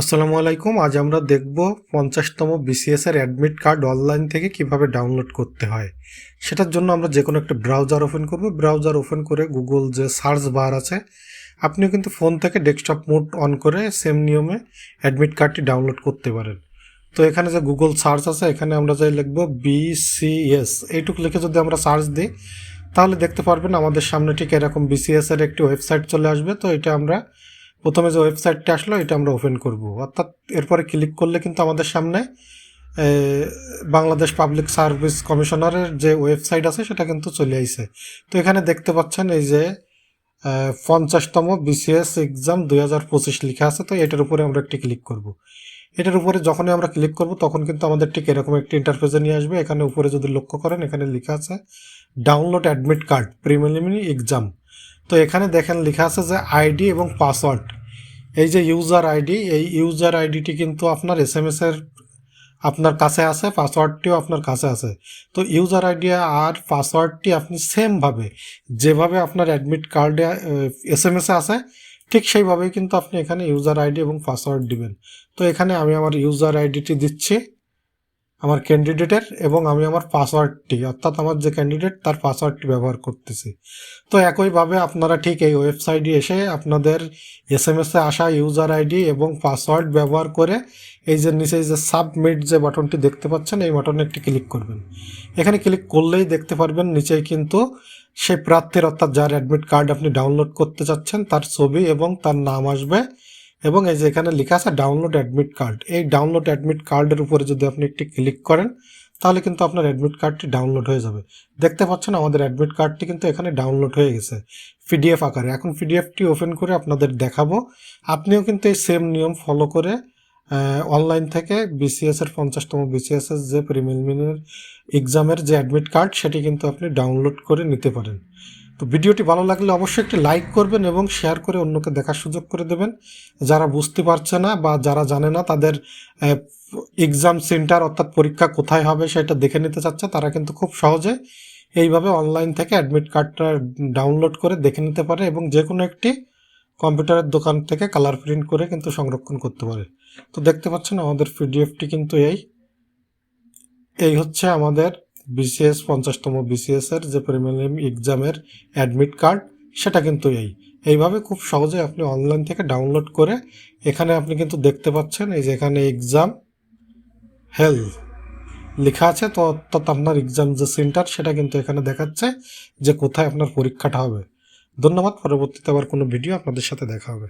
আসসালামু আলাইকুম। আজ আমরা দেখব পঞ্চাশতম বিসিএস এর অ্যাডমিট কার্ড অনলাইন থেকে কীভাবে ডাউনলোড করতে হয়। সেটার জন্য আমরা যে কোনো একটা ব্রাউজার ওপেন করব। ব্রাউজার ওপেন করে গুগল যে সার্চ বার আছে, আপনিও কিন্তু ফোন থেকে ডেস্কটপ মোড অন করে সেম নিয়মে অ্যাডমিট কার্ডটি ডাউনলোড করতে পারেন। তো এখানে যে গুগল সার্চ আছে, এখানে আমরা যাই লিখব বিসিএস এইটুকু লিখে যদি আমরা সার্চ দিই, তাহলে দেখতে পারবেন আমাদের সামনে ঠিক এরকম বিসিএস এর একটি ওয়েবসাইট চলে আসবে। তো এটা আমরা প্রথমে যে ওয়েবসাইটটা আসলো, এটা আমরা ওপেন করব। অর্থাৎ এরপরে ক্লিক করলে কিন্তু আমাদের সামনে বাংলাদেশ পাবলিক সার্ভিস কমিশনারের যে ওয়েবসাইট আছে, সেটা কিন্তু চলে আইছে। তো এখানে দেখতে পাচ্ছেন এই যে পঞ্চাশতম বিসিএস এক্সাম দুই হাজার পঁচিশ লেখা আছে, তো এটার উপরে আমরা একটি ক্লিক করব। এটার উপরে যখনই আমরা ক্লিক করব, তখন কিন্তু আমাদের ঠিক এরকম একটি ইন্টারফেসে নিয়ে আসবে। এখানে উপরে যদি লক্ষ্য করেন, এখানে লেখা আছে download admit card preliminary exam তো এখানে দেখেন লেখা আছে যে আইডি এবং পাসওয়ার্ড। এই যে ইউজার আইডি, এই ইউজার আইডিটি কিন্তু আপনার এস এম এস এর আপনার কাছে আছে, পাসওয়ার্ডটিও আপনার কাছে আছে। তো ইউজার আইডি আর পাসওয়ার্ডটি আপনি সেমভাবে যেভাবে আপনার অ্যাডমিট কার্ডে এস এম এসে আছে, ঠিক সেইভাবেই কিন্তু আপনি এখানে ইউজার আইডি এবং পাসওয়ার্ড দিবেন। তো এখানে আমি আমার ইউজার আইডিটি দিচ্ছি। আমার ক্যান্ডিডেটের এবং আমি আমার পাসওয়ার্ডটি অর্থাৎ আমার যে ক্যান্ডিডেট তার পাসওয়ার্ডটি ব্যবহার করতেছি। তো একইভাবে আপনারা ঠিক এই ওয়েবসাইটে এসে আপনাদের এস এম এসে আসা ইউজার আইডি এবং পাসওয়ার্ড ব্যবহার করে এই যে নিচে যে সাবমিট যে বাটনটি দেখতে পাচ্ছেন, এই বাটনে একটি ক্লিক করবেন। এখানে ক্লিক করলেই দেখতে পারবেন নিচে কিন্তু সেই প্রার্থীর, অর্থাৎ যার অ্যাডমিট কার্ড আপনি ডাউনলোড করতে চাচ্ছেন, তার ছবি এবং তার নাম আসবে এবং এই যে এখানে লেখা আছে ডাউনলোড অ্যাডমিট কার্ড এই ডাউনলোড অ্যাডমিট কার্ডের উপরে যদি আপনি একটি ক্লিক করেন, তাহলে কিন্তু আপনার অ্যাডমিট কার্ডটি ডাউনলোড হয়ে যাবে। দেখতে পাচ্ছেন আমাদের অ্যাডমিট কার্ডটি কিন্তু এখানে ডাউনলোড হয়ে গেছে পিডিএফ আকারে। এখন পিডিএফটি ওপেন করে আপনাদের দেখাবো। আপনিও কিন্তু এই সেম নিয়ম ফলো করে অনলাইন থেকে বিসিএস এর পঞ্চাশতম বিসিএস এর যে প্রিমিলিমিনারি এক্সামের যে অ্যাডমিট কার্ড সেটি কিন্তু আপনি ডাউনলোড করে নিতে পারেন। তো ভিডিওটি ভালো লাগলে অবশ্যই একটি লাইক করবেন এবং শেয়ার করে অন্যকে দেখার সুযোগ করে দেবেন। যারা বুঝতে পারছে না বা যারা জানে না তাদের এক্সাম সেন্টার অর্থাৎ পরীক্ষা কোথায় হবে সেটা দেখে নিতে চাচ্ছে, তারা কিন্তু খুব সহজে এইভাবে অনলাইন থেকে অ্যাডমিট কার্ডটা ডাউনলোড করে দেখে নিতে পারে এবং যে কোনো একটি কম্পিউটারের দোকান থেকে কালার প্রিন্ট করে কিন্তু সংরক্ষণ করতে পারে। তো দেখতে পাচ্ছেন আমাদের পিডিএফটি কিন্তু এই। এই হচ্ছে আমাদের বিসিএস পঞ্চাশতম বিসিএস এর যে প্রিমিয়াম এক্সামের অ্যাডমিট কার্ড, সেটা কিন্তু এই। এইভাবে খুব সহজে আপনি অনলাইন থেকে ডাউনলোড করে এখানে আপনি কিন্তু দেখতে পাচ্ছেন, এই যে এখানে এক্সাম হেলথ লেখা আছে, তো অর্থাৎ আপনার এক্সাম যে সেন্টার, সেটা কিন্তু এখানে দেখাচ্ছে যে কোথায় আপনার পরীক্ষাটা হবে। ধন্যবাদ, পরবর্তীতে আবার কোনো ভিডিও আপনাদের সাথে দেখা হবে।